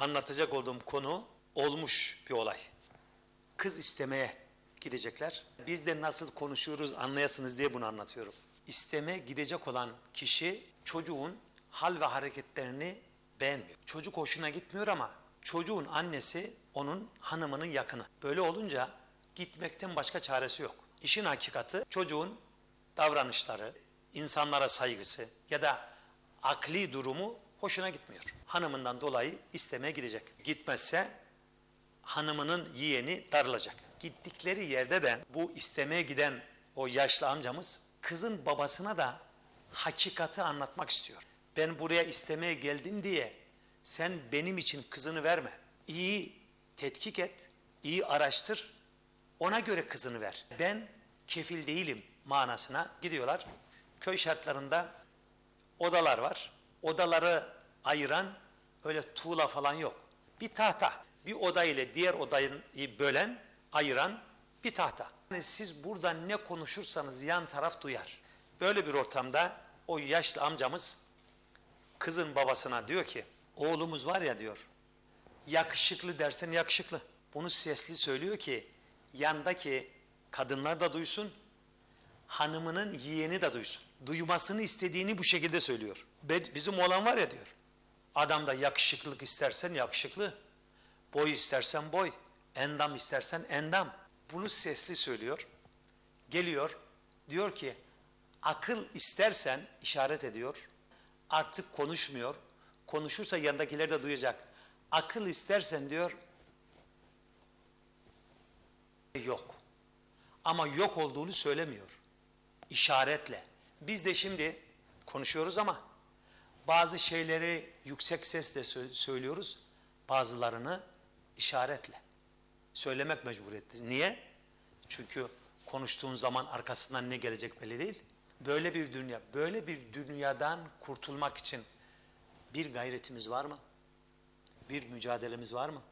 anlatacak olduğum konu olmuş bir olay. Kız istemeye gidecekler. Biz de nasıl konuşuyoruz anlayasınız diye bunu anlatıyorum. İsteme gidecek olan kişi çocuğun hal ve hareketlerini beğenmiyor. Çocuk hoşuna gitmiyor ama çocuğun annesi onun hanımının yakını. Böyle olunca gitmekten başka çaresi yok. İşin hakikati çocuğun davranışları, insanlara saygısı ya da akli durumu hoşuna gitmiyor. Hanımından dolayı istemeye gidecek. Gitmezse hanımının yeğeni darılacak. Gittikleri yerde de bu istemeye giden o yaşlı amcamız kızın babasına da hakikati anlatmak istiyor. Ben buraya istemeye geldim diye sen benim için kızını verme. İyi tetkik et, iyi araştır, ona göre kızını ver. Ben kefil değilim manasına gidiyorlar. Köy şartlarında odalar var. Odaları ayıran öyle tuğla falan yok. Bir tahta. Bir oda ile diğer odayı bölen, ayıran bir tahta. Yani siz burada ne konuşursanız yan taraf duyar. Böyle bir ortamda o yaşlı amcamız kızın babasına diyor ki oğlumuz var ya diyor yakışıklı dersen yakışıklı. Bunu sesli söylüyor ki yandaki kadınlar da duysun, hanımının yeğeni de duysun. Duymasını istediğini bu şekilde söylüyor. Bizim oğlan var ya diyor. Adamda yakışıklılık istersen yakışıklı, boy istersen boy, endam istersen endam. Bunu sesli söylüyor. Geliyor, diyor ki akıl istersen işaret ediyor. Artık konuşmuyor. Konuşursa yanındakiler de duyacak. Akıl istersen diyor yok. Ama yok olduğunu söylemiyor. İşaretle. Biz de şimdi konuşuyoruz ama bazı şeyleri yüksek sesle sö- söylüyoruz. Bazılarını işaretle. Söylemek mecburiyetteyiz. Niye? Çünkü konuştuğun zaman arkasından ne gelecek belli değil. Böyle bir dünya, böyle bir dünyadan kurtulmak için bir gayretimiz var mı? Bir mücadelemiz var mı?